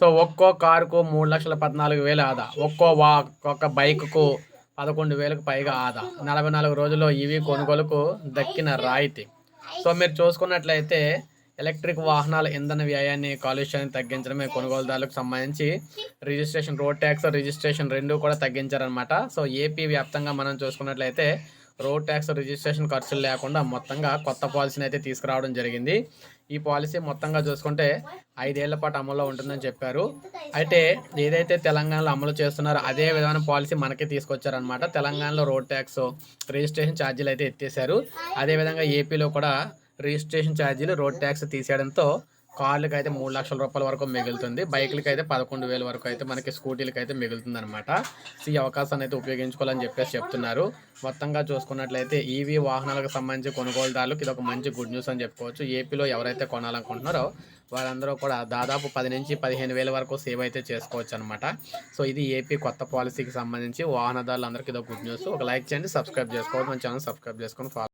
So ఒక్కో కారుకు మూడు లక్షల పద్నాలుగు వేలు ఆదా. ఒక్కో వా ఒక్క బైక్కు పదకొండు వేలకు పైగా ఆదా. నలభై నాలుగు రోజుల్లో ఇవి కొనుగోలుకు దక్కిన రాయితీ. సో మీరు చూసుకున్నట్లయితే ఎలక్ట్రిక్ వాహనాల ఇంధన వ్యయాన్ని కాలుష్యాన్ని తగ్గించడమే కొనుగోలుదారులకు సంబంధించి రిజిస్ట్రేషన్ రోడ్ ట్యాక్స్ రిజిస్ట్రేషన్ రెండు కూడా తగ్గించారనమాట సో ఏపీ వ్యాప్తంగా మనం చూసుకున్నట్లయితే రోడ్ ట్యాక్స్ రిజిస్ట్రేషన్ ఖర్చులు లేకుండా మొత్తంగా కొత్త పాలసీని అయితే తీసుకురావడం జరిగింది. ఈ పాలసీ మొత్తంగా చూసుకుంటే ఐదేళ్ళ పాటు అమల్లో ఉంటుందని చెప్పారు. అయితే ఏదైతే తెలంగాణలో అమలు చేస్తున్నారో అదే విధమైన పాలసీ మనకి తీసుకొచ్చారనమాట తెలంగాణలో రోడ్ ట్యాక్స్ రిజిస్ట్రేషన్ ఛార్జీలు అయితే ఎత్తేసారు అదేవిధంగా ఏపీలో కూడా రిజిస్ట్రేషన్ ఛార్జీలు రోడ్ ట్యాక్స్ తీసేయడంతో కార్లకు అయితే మూడు లక్షల రూపాయల వరకు మిగులుతుంది. బైకులకి అయితే పదకొండు వేల వరకు అయితే మనకి స్కూటీలకి అయితే మిగులుతుంది అనమాట సో ఈ అవకాశాన్ని అయితే ఉపయోగించుకోవాలని చెప్పేసి చెప్తున్నారు. మొత్తంగా చూసుకున్నట్లయితే ఈవీ వాహనాలకు సంబంధించి కొనుగోలుదారులకు ఇది ఒక మంచి గుడ్ న్యూస్ అని చెప్పుకోవచ్చు. ఏపీలో ఎవరైతే కొనాలనుకుంటున్నారో వాళ్ళందరూ కూడా దాదాపు పది నుంచి పదిహేను వేల వరకు సేవ్ అయితే చేసుకోవచ్చు అనమాట సో ఇది ఏపీ కొత్త పాలసీకి సంబంధించి వాహనదారులందరికీ ఇది ఒక గుడ్ న్యూస్ ఒక లైక్ చేయండి సబ్స్క్రైబ్ చేసుకోవాలి మన ఛానల్ సబ్స్క్రైబ్ చేసుకొని ఫాలో